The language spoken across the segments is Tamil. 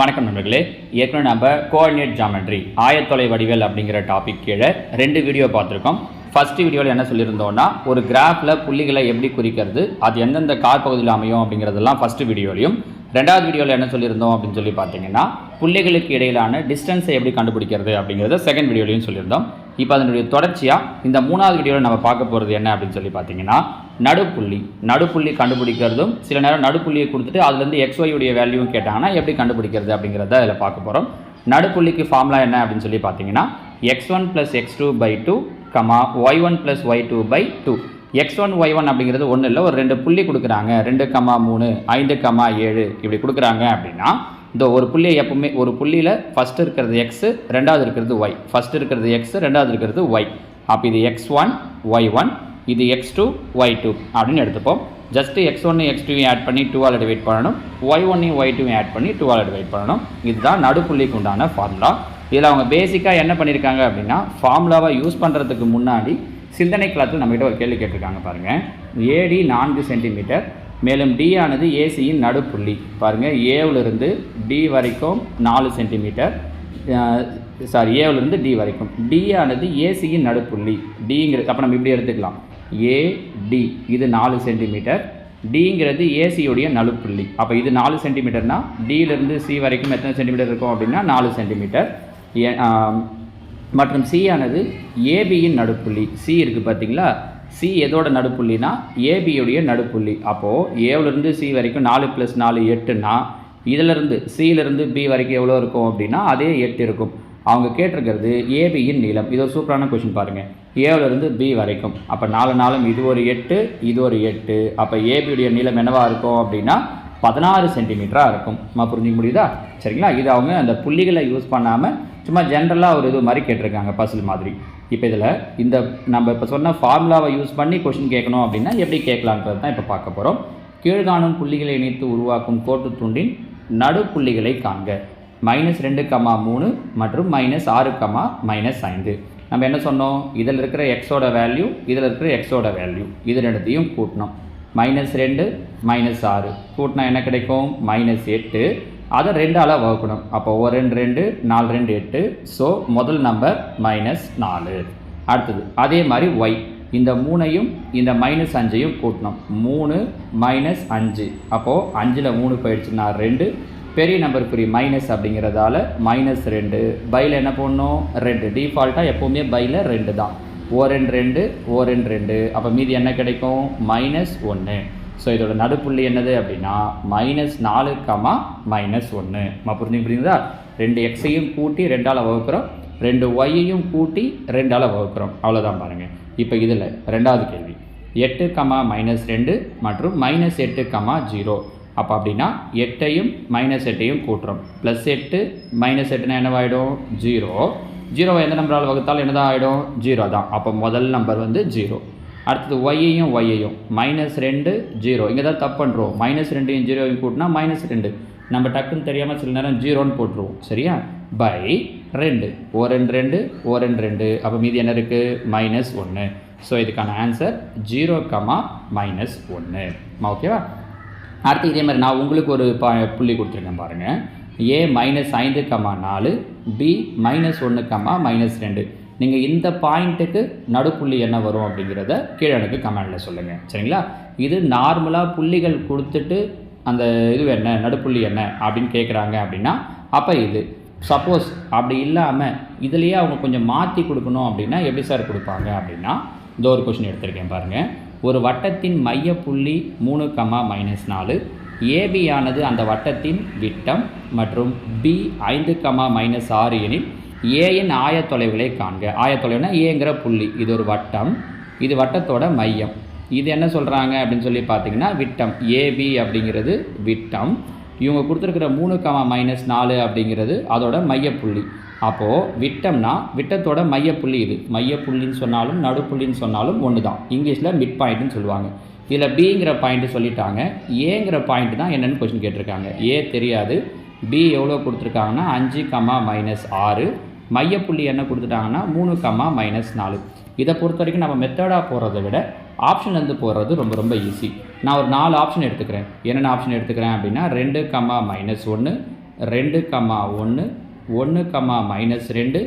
வணக்கம் நண்பர்களே. ஏற்கனவே நம்ம கோஆர்டினேட் ஜாமெட்ரி ஆயத்தொலை வடிவல் அப்படிங்கிற டாபிக் கீழே ரெண்டு வீடியோ பார்த்துருக்கோம். ஃபர்ஸ்ட் வீடியோவில் என்ன சொல்லியிருந்தோம்னா ஒரு கிராஃபில் புள்ளிகளை எப்படி குறிக்கிறது அது எந்தெந்த கார் பகுதியில் அமையும் அப்படிங்கிறதெல்லாம் ஃபஸ்ட்டு வீடியோலையும் ரெண்டாவது வீடியோவில் என்ன சொல்லியிருந்தோம் அப்படின்னு சொல்லி பார்த்தீங்கன்னா புள்ளிகளுக்கு இடையிலான டிஸ்டன்ஸை எப்படி கண்டுபிடிக்கிறது அப்படிங்கிறத செகண்ட் வீடியோலையும் சொல்லியிருந்தோம். இப்போ அதனுடைய தொடர்ச்சியாக இந்த மூணாவது வீடியோவில் நம்ம பார்க்க போகிறது என்ன அப்படின்னு சொல்லி பார்த்தீங்கன்னா நடுப்புள்ளி. நடுப்புள்ளி கண்டுபிடிக்கிறதும் சில நேரம் நடுப்புள்ளியை கொடுத்துட்டு அதுலேருந்து எக்ஸ்ஒயுடைய வேல்யூவும் கேட்டாங்கன்னா எப்படி கண்டுபிடிக்கிறது அப்படிங்கிறத இதில் பார்க்க போகிறோம் நடுப்புள்ளிக்கு ஃபார்முலா என்ன அப்படின்னு சொல்லி பார்த்தீங்கன்னா x one plus x two by two comma y one plus y two by two x one y one அப்படிங்கிறது ஒன்றும் இல்லை ஒரு ரெண்டு புள்ளி கொடுக்குறாங்க. ரெண்டு கமா மூணு ஐந்து கமா ஏழு இப்படி கொடுக்குறாங்க அப்படின்னா இந்த ஒரு புள்ளியை எப்பவுமே ஒரு புள்ளியில் ஃபஸ்ட் இருக்கிறது எக்ஸு ரெண்டாவது இருக்கிறது ஒய் ஃபஸ்ட் இருக்கிறது எக்ஸ் ரெண்டாவது இருக்கிறது ஒய் அப்போ இது எக்ஸ் ஒன் ஒய் ஒன் இது எக்ஸ் டூ ஒய் டூ அப்படின்னு எடுத்துப்போம். ஜஸ்ட்டு எக்ஸ் ஒன்று எக்ஸ் டூவையும் ஆட் பண்ணி டூவால் டிவைட் பண்ணணும். ஒய் ஒன்னையும் ஒய் டூவையும் ஆட் பண்ணி டூவால் டிவைட் பண்ணணும். இதுதான் நடுப்புள்ளிக்கு உண்டான ஃபார்முலா இதில் அவங்க பேசிக்காக என்ன பண்ணியிருக்காங்க அப்படின்னா ஃபார்முலாவை யூஸ் பண்ணுறதுக்கு முன்னாடி சிந்தனை களத்தில் நம்மகிட்ட ஒரு கேள்வி கேட்டிருக்காங்க பாருங்கள் ஏடி நான்கு சென்டிமீட்டர் மேலும் டி ஆனது ஏசியின் நடுப்புள்ளி. பாருங்கள் ஏவிலிருந்து டி வரைக்கும் நாலு சென்டிமீட்டர் சாரி ஏவிலிருந்து டி வரைக்கும். டி ஆனது ஏசியின் நடுப்புள்ளி. டிங்கிறது அப்போ நம்ம இப்படி எடுத்துக்கலாம். ஏடி இது நாலு சென்டிமீட்டர் டிங்கிறது ஏசியுடைய நடுப்புள்ளி அப்போ இது நாலு சென்டிமீட்டர்னா டியிலிருந்து சி வரைக்கும் எத்தனை சென்டிமீட்டர் இருக்கும் அப்படின்னா நாலு சென்டிமீட்டர் ஏ- மற்றும் சி ஆனது ஏபியின் நடுப்புள்ளி. சி இருக்குது பார்த்தீங்களா சி எதோட நடுப்புள்ளினா ஏபியுடைய நடுப்புள்ளி. அப்போது ஏவிலிருந்து சி வரைக்கும் நாலு ப்ளஸ் நாலு எட்டுனா இதிலிருந்து சியிலிருந்து பி வரைக்கும் எவ்வளோ இருக்கும் அப்படின்னா அதே எட்டு இருக்கும். அவங்க கேட்டிருக்கிறது ஏபியின் நீளம். இது ஒரு சூப்பரான கொஷின் பாருங்கள் ஏவிலிருந்து பி வரைக்கும். அப்போ நாலு நாளும் இது ஒரு எட்டு இது ஒரு எட்டு. அப்போ ஏபியுடைய நீளம் என்னவாக இருக்கும் அப்படின்னா பதினாறு சென்டிமீட்டராக இருக்கும். நம்ம புரிஞ்சுக்க முடியுதா? சரிங்களா? இது அவங்க அந்த புள்ளிகளை யூஸ் பண்ணாமல் சும்மா ஜென்ரலாக ஒரு இது மாதிரி கேட்டிருக்காங்க பசில் மாதிரி. இப்போ இதில் இந்த நம்ம இப்போ சொன்ன ஃபார்முலாவை யூஸ் பண்ணி கொஷின் கேட்கணும் அப்படின்னா எப்படி கேட்கலான்றது தான் இப்போ பார்க்க போகிறோம் கீழ்காணும் புள்ளிகளை இணைத்து உருவாக்கும் கோட்டு துண்டின் நடுப்புள்ளிகளை காண்க. மைனஸ் ரெண்டு கமா மூணு மற்றும் மைனஸ் ஆறு கமா மைனஸ் ஐந்து. நம்ம என்ன சொன்னோம்? இதில் இருக்கிற எக்ஸோட வேல்யூ இதில் இருக்கிற எக்ஸோட வேல்யூ இது ரெண்டுத்தையும் கூட்டணும் மைனஸ் ரெண்டு மைனஸ் ஆறு. கூட்டினா என்ன கிடைக்கும்? மைனஸ் எட்டு. அதை ரெண்டால் வகுக்கணும். அப்போ ஒரு ரெண்டு ரெண்டு நாலு ரெண்டு எட்டு. ஸோ முதல் நம்பர் மைனஸ் நாலு. அடுத்தது அதே மாதிரி ஒய் இந்த மூணையும் இந்த மைனஸ் அஞ்சையும் கூட்டணும் மூணு மைனஸ் அஞ்சு. அப்போது அஞ்சில் மூணு போயிடுச்சுன்னா ரெண்டு. பெரிய நம்பர் குறி மைனஸ் அப்படிங்கிறதால மைனஸ் ரெண்டு. பையில் என்ன பண்ணணும் ரெண்டு. டிஃபால்ட்டாக எப்போவுமே பையில் ரெண்டு தான். ஓ ரெண்டு ரெண்டு ஓ ரெண்டு ரெண்டு. அப்போ மீதி என்ன கிடைக்கும்? மைனஸ் ஒன்று ஸோ இதோட நடுப்புள்ளி என்னது அப்படின்னா மைனஸ் நாலு கமா மைனஸ் ஒன்று நம்ம புரிஞ்சுக்க புரியுதா ரெண்டு எக்ஸையும் கூட்டி ரெண்டால் வகுக்கிறோம். ரெண்டு ஒய்யையும் கூட்டி ரெண்டால் வகுக்கிறோம். அவ்வளோதான் பாருங்கள் இப்போ இதில் ரெண்டாவது கேள்வி. எட்டு கமா மைனஸ் ரெண்டு மற்றும் மைனஸ் எட்டு கமா ஜீரோ அப்போ அப்படின்னா எட்டையும் மைனஸ் எட்டையும் கூட்டுறோம். ப்ளஸ் எட்டு மைனஸ் எட்டுனா என்னவாயிடும்? ஜீரோ ஜீரோவை எந்த நம்பரால் வகுத்தால் என்னதான் ஆகிடும் ஜீரோ தான். அப்போ முதல் நம்பர் வந்து ஜீரோ அடுத்தது ஒய்யையும் ஒய்யையும் மைனஸ் ரெண்டு ஜீரோ இங்கே தான் தப்பு பண்ணுறோம் மைனஸ் ரெண்டையும் ஜீரோவையும் கூட்டினா மைனஸ் ரெண்டு. நம்ம டக்குன்னு தெரியாமல் சில நேரம் ஜீரோன்னு போட்டுருவோம். சரியா? பை ரெண்டு. ஓ ரெண்டு ரெண்டு. ஓ ரெண்டு ரெண்டு. அப்போ மீதி என்ன இருக்குது மைனஸ் ஒன்று ஸோ இதுக்கான ஆன்சர் ஜீரோ கமா மைனஸ் ஒன்று ஓகேவா அடுத்து இதே மாதிரி நான் உங்களுக்கு ஒரு பா புள்ளி கொடுத்துருக்கேன் பாருங்கள் ஏ மைனஸ் ஐந்து கம்மா நாலு பி மைனஸ் ஒன்று கம்மா மைனஸ் ரெண்டு. நீங்கள் இந்த பாயிண்ட்டுக்கு நடுப்புள்ளி என்ன வரும் அப்படிங்கிறத கீழே எனக்கு கமெண்டில் சொல்லுங்கள் சரிங்களா? இது நார்மலாக புள்ளிகள் கொடுத்துட்டு அந்த இது என்ன நடுப்புள்ளி என்ன அப்படின்னு கேட்குறாங்க அப்படின்னா அப்போ இது. சப்போஸ் அப்படி இல்லாமல் இதுலேயே அவங்க கொஞ்சம் மாற்றி கொடுக்கணும் அப்படின்னா எப்படி சார் கொடுப்பாங்க அப்படின்னா இந்த ஒரு கொஷின் எடுத்திருக்கேன் பாருங்கள் ஒரு வட்டத்தின் மையப்புள்ளி மூணு கமா மைனஸ் நாலு. ஏபி ஆனது அந்த வட்டத்தின் விட்டம் மற்றும் பி ஐந்து கமா மைனஸ் ஆறு எனில் ஏயின் ஆயத்தொலைவுகளை காண்க. ஆயத்தொலைவுனா ஏங்கிற புள்ளி. இது ஒரு வட்டம். இது வட்டத்தோட மையம். இது என்ன சொல்கிறாங்க அப்படின்னு சொல்லி பார்த்தீங்கன்னா விட்டம். ஏபி அப்படிங்கிறது விட்டம். இவங்க கொடுத்துருக்கிற மூணு கமா மைனஸ் நாலு அப்படிங்கிறது அதோட மையப்புள்ளி அப்போது விட்டம்னா விட்டத்தோட மையப்புள்ளி இது. மையப்புள்ளின்னு சொன்னாலும் நடுப்புள்ளின்னு சொன்னாலும் ஒன்று தான் இங்கிலீஷில் மிட் பாயிண்ட்னு சொல்லுவாங்க. இதில் பிங்கிற பாயிண்ட்டு சொல்லிட்டாங்க. ஏங்கிற பாயிண்ட் தான் என்னென்னு கொஸ்டின் கேட்டிருக்காங்க. ஏ தெரியாது. பி எவ்வளோ கொடுத்துருக்காங்கன்னா? அஞ்சு கமா மைனஸ் ஆறு. மையப்புள்ளி என்ன கொடுத்துட்டாங்கன்னா? மூணு கமா மைனஸ் நாலு. இதை பொறுத்த வரைக்கும் நம்ம மெத்தடாக போகிறத விட ஆப்ஷன் வந்து போடுறது ரொம்ப ரொம்ப ஈஸி நான் ஒரு நாலு ஆப்ஷன் எடுத்துக்கிறேன். என்னென்ன ஆப்ஷன் எடுத்துக்கிறேன் அப்படின்னா? ரெண்டு கமா மைனஸ் ஒன்று ரெண்டு கமா ஒன்று ஒன்று கமா மைனஸ் ரெண்டு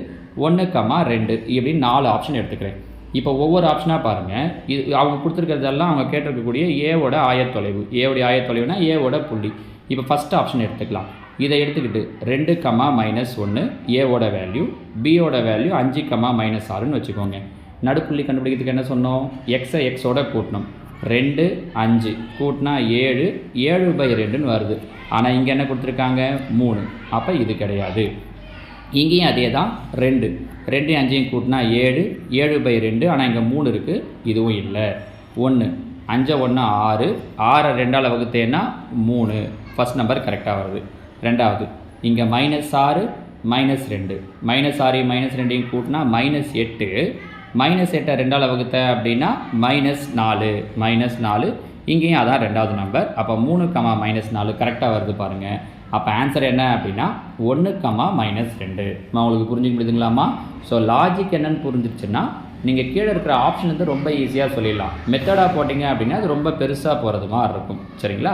ஒன்று கமா ரெண்டு. இப்படின்னு நாலு ஆப்ஷன் எடுத்துக்கிறேன். இப்போ ஒவ்வொரு ஆப்ஷனாக பாருங்கள் இது அவங்க கொடுத்துருக்கிறதெல்லாம் அவங்க கேட்டிருக்கக்கூடிய ஏவோட ஆயத்தொலைவு. ஏவோடைய ஆயத்தொலைவுனா ஏவோட புள்ளி. இப்போ ஃபஸ்ட் ஆப்ஷன் எடுத்துக்கலாம். இதை எடுத்துக்கிட்டு ரெண்டு கமா மைனஸ் ஒன்று ஏவோட வேல்யூ பியோட வேல்யூ அஞ்சு கமா மைனஸ் ஆறுன்னு வச்சுக்கோங்க. நடுப்புள்ளி கண்டுபிடிக்கிறதுக்கு என்ன சொன்னோம்? எக்ஸை எக்ஸோட கூட்டணும். ரெண்டு அஞ்சு. கூட்டினா ஏழு ஏழு பை ரெண்டுன்னு வருது. ஆனால் இங்கே என்ன கொடுத்துருக்காங்க? மூணு. அப்போ இது கிடையாது. இங்கேயும் அதே தான் ரெண்டு. ரெண்டு அஞ்சையும் கூட்டினா ஏழு ஏழு பை ரெண்டு. ஆனால் இங்கே மூணு இருக்குது இதுவும் இல்லை. ஒன்று அஞ்சை ஒன்று ஆறு. ஆறை ரெண்டால் வகுத்தேன்னா மூணு. ஃபஸ்ட் நம்பர் கரெக்டாக வருது. ரெண்டாவது. இங்கே மைனஸ் ஆறு மைனஸ் ரெண்டு. மைனஸ் ஆறையும் மைனஸ் ரெண்டையும் கூட்டினா மைனஸ் எட்டு. மைனஸ் எட்டை ரெண்டால் வகுத்த அப்படின்னா மைனஸ் நாலு மைனஸ் நாலு. இங்கேயும் அதான் ரெண்டாவது நம்பர் அப்போ மூணு கமா மைனஸ் நாலு கரெக்டாக வருது பாருங்கள் அப்போ ஆன்சர் என்ன அப்படின்னா ஒன்று கமா மைனஸ் ரெண்டு. உங்களுக்கு புரிஞ்சுக்க முடியுதுங்களாம்மா? ஸோ லாஜிக் என்னன்னு புரிஞ்சிருச்சுன்னா நீங்கள் கீழே இருக்கிற ஆப்ஷன் வந்து ரொம்ப ஈஸியாக சொல்லிடலாம். மெத்தடாக போட்டிங்க அப்படின்னா அது ரொம்ப பெருசாக போகிறது மாதிரி இருக்கும். சரிங்களா?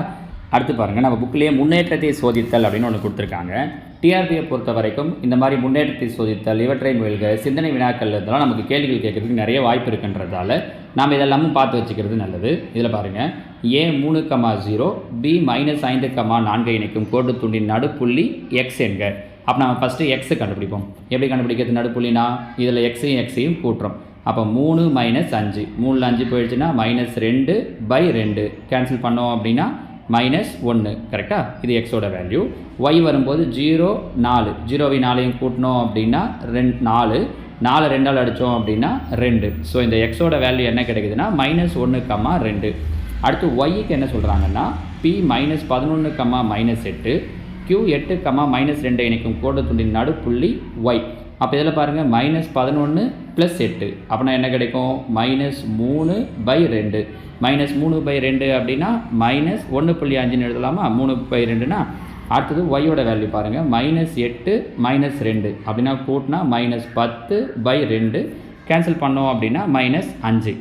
அடுத்து பாருங்கள் நம்ம புக்லேயே முன்னேற்றத்தை சோதித்தல் அப்படின்னு ஒன்று கொடுத்துருக்காங்க. டிஆர்பியை பொறுத்த வரைக்கும் இந்த மாதிரி முன்னேற்றத்தை சோதித்தல் இவற்றை முயல்க சிந்தனை வினாக்கள் இதெல்லாம் நமக்கு கேள்விகள் கேட்கறதுக்கு நிறைய வாய்ப்பு இருக்குன்றதால நாம் இதெல்லாமும் பார்த்து வச்சுக்கிறது நல்லது. இதில் பாருங்கள் ஏ மூணு கமா ஜீரோ பி மைனஸ் ஐந்து கமா நான்கை இணைக்கும் கோடு துண்டின் நடுப்புள்ளி எக்ஸ் என்க. அப்போ நம்ம ஃபஸ்ட்டு எக்ஸை கண்டுபிடிப்போம். எப்படி கண்டுபிடிக்கிறது நடுப்புள்ளினா? இதில் எக்ஸையும் எக்ஸையும் கூட்டுறோம். அப்போ மூணு மைனஸ் அஞ்சு. மூணில் அஞ்சு போயிடுச்சுன்னா மைனஸ் ரெண்டு பை ரெண்டு. கேன்சல் பண்ணோம் அப்படின்னா மைனஸ் ஒன்று கரெக்டாக இது எக்ஸோட வேல்யூ ஒய் வரும்போது ஜீரோ நாலு. ஜீரோவை நாலையும் கூட்டினோம் அப்படின்னா ரெண்டு நாலு. நாலு ரெண்டால் அடித்தோம் அப்படின்னா ரெண்டு. ஸோ இந்த எக்ஸோட வேல்யூ என்ன கிடைக்குதுன்னா மைனஸ் ஒன்று கம்மா ரெண்டு. அடுத்து ஒய்க்கு என்ன சொல்கிறாங்கன்னா பி மைனஸ் பதினொன்று கம்மா மைனஸ் எட்டு க்யூ எட்டு கம்மா மைனஸ் ரெண்டை இணைக்கும் கோடு துண்டின் நடுப்புள்ளி ஒய் அப்போ இதில் பாருங்கள் மைனஸ் பதினொன்று ப்ளஸ் எட்டு. அப்படின்னா என்ன கிடைக்கும்? மைனஸ் மூணு பை ரெண்டு. மைனஸ் மூணு பை ரெண்டு அப்படின்னா மைனஸ் ஒன்று புள்ளி அஞ்சுன்னு எழுதலாமா? மூணு பை ரெண்டுனா அடுத்தது ஒய்யோட வேல்யூ பாருங்கள் மைனஸ் எட்டு மைனஸ் ரெண்டு. அப்படின்னா கூட்டினா மைனஸ் பத்து பை ரெண்டு. கேன்சல் பண்ணோம் அப்படின்னா மைனஸ் அஞ்சு.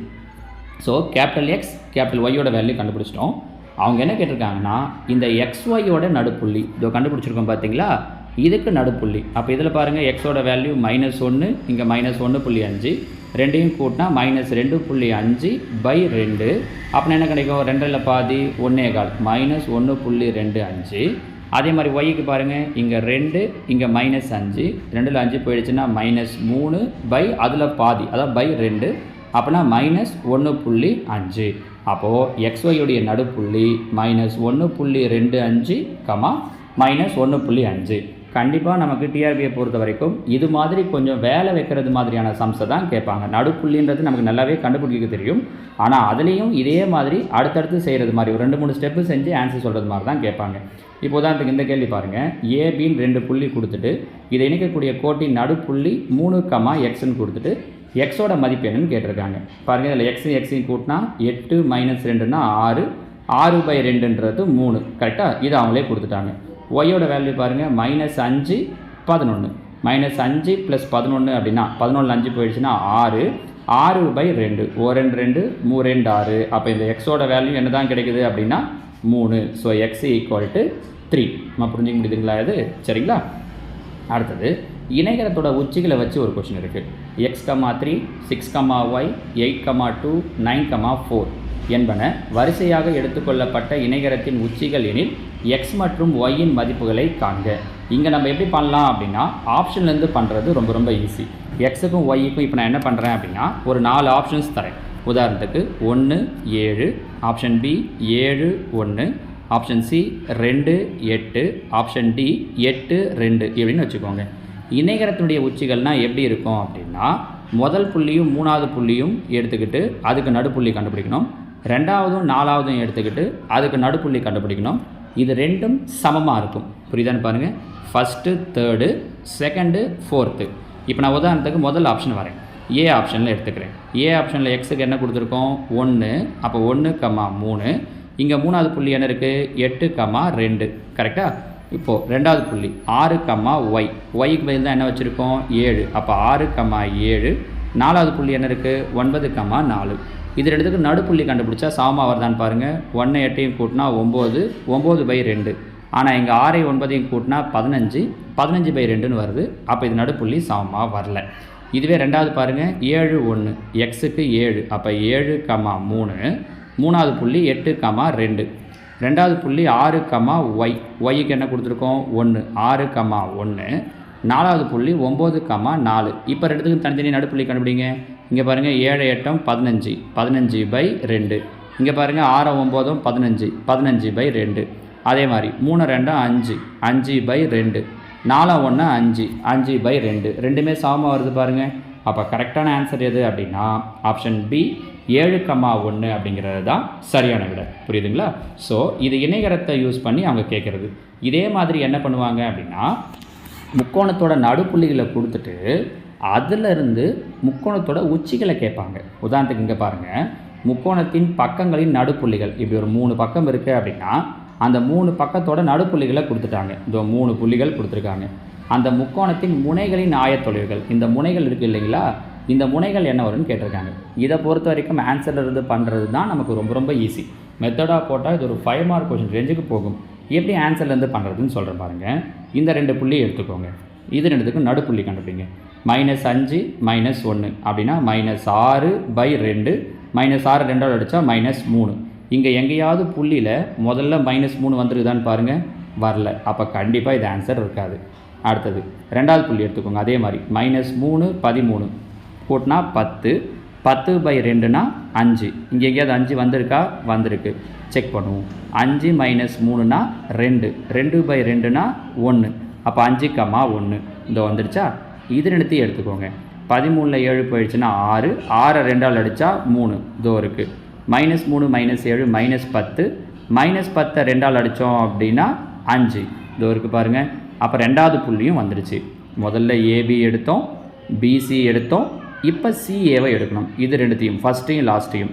ஸோ கேபிட்டல் எக்ஸ் கேபிட்டல் ஒய்யோட வேல்யூ கண்டுபிடிச்சிட்டோம். அவங்க என்ன கேட்டிருக்காங்கன்னா இந்த எக்ஸ் ஒய்யோட நடுப்புள்ளி. இதோ கண்டுபிடிச்சிருக்கோம் பார்த்தீங்களா இதுக்கு நடுப்புள்ளி. அப்போ இதில் பாருங்கள் எக்ஸோட வேல்யூ மைனஸ் ஒன்று இங்கே மைனஸ் ஒன்று புள்ளி அஞ்சு. ரெண்டையும் கூட்டினா மைனஸ் ரெண்டு புள்ளி அஞ்சு பை ரெண்டு. அப்படின்னா என்ன கிடைக்கும்? ரெண்டில் பாதி ஒன்றே கால். மைனஸ் ஒன்று புள்ளி ரெண்டு அஞ்சு. அதே மாதிரி ஒய்க்கு பாருங்கள் இங்கே ரெண்டு இங்கே மைனஸ் அஞ்சு. ரெண்டில் அஞ்சு போயிடுச்சுன்னா மைனஸ் மூணு பை அதில் பாதி அதான் பை ரெண்டு. அப்படின்னா மைனஸ் ஒன்று புள்ளி அஞ்சு. அப்போது எக்ஸ்ஒய்யுடைய நடுப்புள்ளி மைனஸ் ஒன்று புள்ளி ரெண்டு அஞ்சு கமா மைனஸ் ஒன்று புள்ளி அஞ்சு. கண்டிப்பாக நமக்கு டிஆர்பியை பொறுத்த வரைக்கும் இது மாதிரி கொஞ்சம் வேலை வைக்கிறது மாதிரியான சம்ஸை தான் கேட்பாங்க. நடுப்புள்ளின்றது நமக்கு நல்லாவே கண்டுபிடிக்க தெரியும். ஆனால் அதுலேயும் இதே மாதிரி அடுத்தடுத்து செய்கிறது மாதிரி ஒரு ரெண்டு மூணு ஸ்டெப்பு செஞ்சு ஆன்சர் சொல்கிறது மாதிரி தான் கேட்பாங்க. இப்போ உதாரணத்துக்கு இந்த கேள்வி பாருங்கள் ஏபின்னு ரெண்டு புள்ளி கொடுத்துட்டு இதை இணைக்கக்கூடிய கோட்டின் நடுப்புள்ளி மூணு கமா எக்ஸ்ன்னு கொடுத்துட்டு எக்ஸோட மதிப்பு என்னன்னு கேட்டிருக்காங்க. பாருங்கள் இதில் எக்ஸ் எக்ஸையும் கூட்டினா எட்டு மைனஸ் ரெண்டுன்னா ஆறு. ஆறு பை ரெண்டுன்றது மூணு. கரெக்டாக இது அவங்களே கொடுத்துட்டாங்க. ஒய்யோட வேல்யூ பாருங்கள் மைனஸ் அஞ்சு பதினொன்று மைனஸ் அஞ்சு ப்ளஸ் பதினொன்று அப்படின்னா பதினொன்று அஞ்சு போயிடுச்சுன்னா ஆறு. ஆறு பை ரெண்டு. ஓ ரெண்டு ரெண்டு மூ ரெண்டு ஆறு. அப்போ இந்த எக்ஸோட வேல்யூ என்ன தான் கிடைக்குது அப்படின்னா மூணு. So x equal to three நம்ம புரிஞ்சுக்க முடியுதுங்களா இது? சரிங்களா? அடுத்தது இணைகரத்தோட உச்சிகளை வச்சு ஒரு கொஷின் இருக்குது x comma three six comma y eight comma two nine comma four என்பன வரிசையாக எடுத்துக்கொள்ளப்பட்ட இணைகரத்தின் உச்சிகள் எனில் எக்ஸ் மற்றும் ஒய்யின் மதிப்புகளை காண்க. இங்கே நம்ம எப்படி பண்ணலாம் அப்படின்னா ஆப்ஷன்லேருந்து பண்ணுறது ரொம்ப ரொம்ப ஈஸி எக்ஸுக்கும் ஒய்யுக்கும் இப்போ நான் என்ன பண்ணுறேன் அப்படின்னா ஒரு நாலு ஆப்ஷன்ஸ் தரேன். உதாரணத்துக்கு ஒன்று ஏழு. ஆப்ஷன் பி ஏழு ஒன்று ஆப்ஷன் சி ரெண்டு எட்டு. ஆப்ஷன் டி எட்டு ரெண்டு இப்படின்னு வச்சுக்கோங்க. இணைகரத்தினுடைய உச்சிகள்னால் எப்படி இருக்கும் அப்படின்னா முதல் புள்ளியும் மூணாவது புள்ளியும் எடுத்துக்கிட்டு அதுக்கு நடுப்புள்ளி கண்டுபிடிக்கணும். ரெண்டாவதும் நாலாவதும் எடுத்துக்கிட்டு அதுக்கு நடுப்புள்ளி கண்டுபிடிக்கணும். இது ரெண்டும் சமமாக இருக்கும். புரியுதான்னு பாருங்கள் ஃபஸ்ட்டு தேர்டு செகண்டு ஃபோர்த்து இப்போ நான் உதாரணத்துக்கு முதல் ஆப்ஷன் வரேன். ஏ ஆப்ஷனில் எடுத்துக்கிறேன். ஏ ஆப்ஷனில் எக்ஸுக்கு என்ன கொடுத்துருக்கோம்? ஒன்று அப்போ ஒன்று கம்மா மூணு. இங்கே மூணாவது புள்ளி என்ன இருக்குது எட்டு கம்மா ரெண்டு. கரெக்டாக இப்போது ரெண்டாவது புள்ளி. ஆறு கம்மா ஒய் ஒய்க்கு பதில் தான் என்ன வச்சுருக்கோம்? ஏழு. அப்போ ஆறு கம்மா ஏழு. நாலாவது புள்ளி என்ன இருக்குது ஒன்பது கம்மா நாலு. இது ரெண்டுத்துக்கு நடுப்புள்ளி கண்டுபிடிச்சா சமமாக வருதான்னு பாருங்கள் ஒன்று எட்டையும் கூட்டினா ஒம்பது ஒம்பது பை ரெண்டு. ஆனால் இங்கே ஆறை ஒன்பதையும் கூட்டினா பதினஞ்சு பதினஞ்சு பை ரெண்டுன்னு வருது. அப்போ இது நடுப்புள்ளி சமமாக வரல. இதுவே ரெண்டாவது பாருங்கள் ஏழு ஒன்று எக்ஸுக்கு ஏழு. அப்போ ஏழு கமா மூணு. மூணாவது புள்ளி எட்டு கமா ரெண்டு. ரெண்டாவது புள்ளி ஆறு கமா ஒய் ஒய்க்கு என்ன கொடுத்துருக்கோம்? ஒன்று ஆறு கமா ஒன்று நாலாவது புள்ளி ஒம்பது கம்மா நாலு. இப்போ ரெண்டுத்துக்கும் தனித்தனி நடுப்புள்ளி கண்டுபிடிங்க. இங்கே பாருங்கள் ஏழு எட்டம் பதினஞ்சு. பதினஞ்சு பை ரெண்டு. இங்கே பாருங்கள் ஆறு ஒம்போதும் பதினஞ்சு. பதினஞ்சு பை ரெண்டு. அதே மாதிரி மூணு ரெண்டும் அஞ்சு. அஞ்சு பை ரெண்டு. நாலாம் ஒன்று அஞ்சு. அஞ்சு பை ரெண்டு. ரெண்டுமே சமமாக வருது பாருங்கள் அப்போ கரெக்டான ஆன்சர் எது அப்படின்னா ஆப்ஷன் பி ஏழு கம்மா ஒன்று அப்படிங்கிறது தான் சரியான விட. புரியுதுங்களா? ஸோ இது இணைகரத்தை யூஸ் பண்ணி அவங்க கேட்குறது இதே மாதிரி என்ன பண்ணுவாங்க அப்படின்னா முக்கோணத்தோட நடுப்புள்ளிகளை கொடுத்துட்டு அதிலிருந்து முக்கோணத்தோட உச்சிகளை கேட்பாங்க. உதாரணத்துக்கு இங்கே பாருங்கள் முக்கோணத்தின் பக்கங்களின் நடுப்புள்ளிகள். இப்படி ஒரு மூணு பக்கம் இருக்குது அப்படின்னா அந்த மூணு பக்கத்தோட நடுப்புள்ளிகளை கொடுத்துட்டாங்க. இந்த மூணு புள்ளிகள் கொடுத்துருக்காங்க. அந்த முக்கோணத்தின் முனைகளின் ஆயத்தொலைவுகள். இந்த முனைகள் இருக்குது இல்லைங்களா? இந்த முனைகள் என்ன வரும்னு கேட்டிருக்காங்க. இதை பொறுத்த வரைக்கும் ஆன்சரில் இருந்து பண்ணுறது தான் நமக்கு ரொம்ப ரொம்ப ஈஸி மெத்தடாக போட்டால் இது ஒரு ஃபைவ் மார்க் கொஷின் ரேஞ்சுக்கு போகும். எப்படி ஆன்சர்லேருந்து பண்ணுறதுன்னு சொல்கிறேன் பாருங்கள் இந்த ரெண்டு புள்ளி எடுத்துக்கோங்க. இது ரெண்டுத்துக்கும் நடுப்புள்ளி கண்டுபிடிங்க. மைனஸ் அஞ்சு மைனஸ் ஒன்று அப்படின்னா மைனஸ் ஆறு பை ரெண்டு. மைனஸ் ஆறு ரெண்டாவது அடித்தா மைனஸ் மூணு. இங்கே எங்கேயாவது புள்ளியில் முதல்ல மைனஸ் மூணு வந்துருக்குதான்னு பாருங்கள் வரல. அப்போ கண்டிப்பாக இது ஆன்சர் இருக்காது. அடுத்தது ரெண்டாவது புள்ளி எடுத்துக்கோங்க. அதே மாதிரி மைனஸ் மூணு பதிமூணு. கூட்டினா பத்து. பத்து பை ரெண்டுனா அஞ்சு. இங்கே எங்கேயாவது அஞ்சு வந்திருக்கா? வந்திருக்கு. செக் பண்ணுவோம். அஞ்சு மைனஸ் மூணுனா ரெண்டு. ரெண்டு பை ரெண்டுனா ஒன்று அப்போ அஞ்சு கம்மா ஒன்று இந்த வந்துடுச்சா இது ரெண்டுத்தையும் எடுத்துக்கோங்க. பதிமூணில் ஏழு போயிடுச்சுன்னா ஆறு. ஆறை ரெண்டால் அடித்தா மூணு. இதோ இருக்குது மைனஸ் மூணு மைனஸ் ஏழு மைனஸ் பத்து. மைனஸ் பத்தை ரெண்டால் அடித்தோம் அப்படின்னா அஞ்சு. இதோ இருக்குது பாருங்கள் அப்போ ரெண்டாவது புள்ளியும் வந்துடுச்சு முதல்ல ஏபி எடுத்தோம். பிசி எடுத்தோம். இப்போ சிஏவை எடுக்கணும். இது ரெண்டுத்தையும். ஃபஸ்ட்டையும் லாஸ்ட்டையும்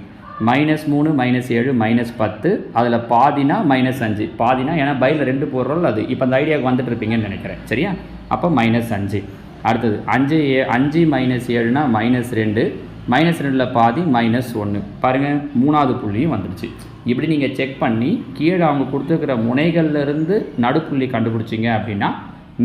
மைனஸ் மூணு மைனஸ் ஏழு மைனஸ் பத்து. அதில் பாதினா மைனஸ் அஞ்சு. பாதினா ஏன்னா பையில் ரெண்டு போடுறோம் அது. இப்போ அந்த ஐடியாவுக்கு வந்துட்டு இருப்பீங்கன்னு நினைக்கிறேன். சரியா? அப்போ மைனஸ் அஞ்சு. அடுத்தது அஞ்சு ஏ அஞ்சு மைனஸ் ஏழுனா மைனஸ் ரெண்டு. மைனஸ் ரெண்டில் பாதி மைனஸ் ஒன்று பாருங்கள் மூணாவது புள்ளியும் வந்துடுச்சு. இப்படி நீங்கள் செக் பண்ணி கீழே அவங்க கொடுத்துருக்கிற முனைகள்லேருந்து நடுப்புள்ளி கண்டுபிடிச்சிங்க அப்படின்னா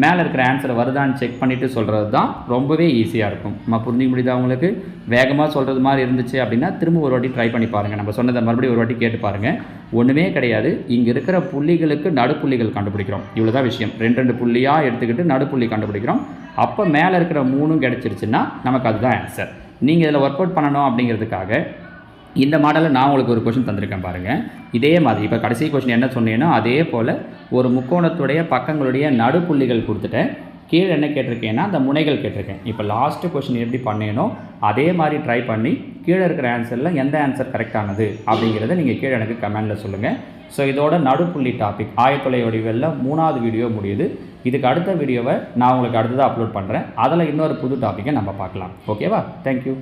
மேலே இருக்கிற ஆன்சரை வருதான்னு செக் பண்ணிவிட்டு சொல்கிறது தான் ரொம்பவே ஈஸியாக இருக்கும். நம்ம புரிஞ்சிக்க முடியுதா உங்களுக்கு? வேகமாக சொல்கிறது மாதிரி இருந்துச்சு அப்படின்னா திரும்ப ஒரு வாட்டி ட்ரை பண்ணி பாருங்கள் நம்ம சொன்னதை மறுபடியும் ஒரு வாட்டி கேட்டு பாருங்கள் ஒன்றுமே கிடையாது. இங்கே இருக்கிற புள்ளிகளுக்கு நடுப்புள்ளிகள் கண்டுபிடிக்கிறோம். இவ்வளோ தான் விஷயம். ரெண்டு ரெண்டு புள்ளியாக எடுத்துக்கிட்டு நடுப்புள்ளி கண்டுபிடிக்கிறோம். அப்போ மேலே இருக்கிற மூணும் கிடச்சிருச்சுன்னா நமக்கு அதுதான் ஆன்சர் நீங்கள் இதில் ஒர்க் அவுட் பண்ணணும் அப்படிங்கிறதுக்காக இந்த மாடலில் நான் உங்களுக்கு ஒரு கொஷின் தந்திருக்கேன் பாருங்கள் இதே மாதிரி இப்போ கடைசி கொஷின் என்ன சொன்னேன்னா அதே போல் ஒரு முக்கோணத்துடைய பக்கங்களுடைய நடுப்புள்ளிகள் கொடுத்துட்டேன். கீழே என்ன கேட்டிருக்கேன்னா அந்த முனைகள் கேட்டிருக்கேன். இப்போ லாஸ்ட்டு கொஷின் எப்படி பண்ணேனோ அதே மாதிரி ட்ரை பண்ணி கீழே இருக்கிற ஆன்சரில் எந்த ஆன்சர் கரெக்டானது அப்படிங்கிறத நீங்கள் கீழே எனக்கு கமெண்டில் சொல்லுங்கள் ஸோ இதோட நடுப்புள்ளி டாபிக் ஆயத்தொலை வடிவில் மூணாவது வீடியோ முடியுது. இதுக்கு அடுத்த வீடியோவை நான் உங்களுக்கு அடுத்ததாக அப்லோட் பண்ணுறேன் அதில் இன்னொரு புது டாப்பிக்கை நம்ம பார்க்கலாம். ஓகேவா தேங்க்யூ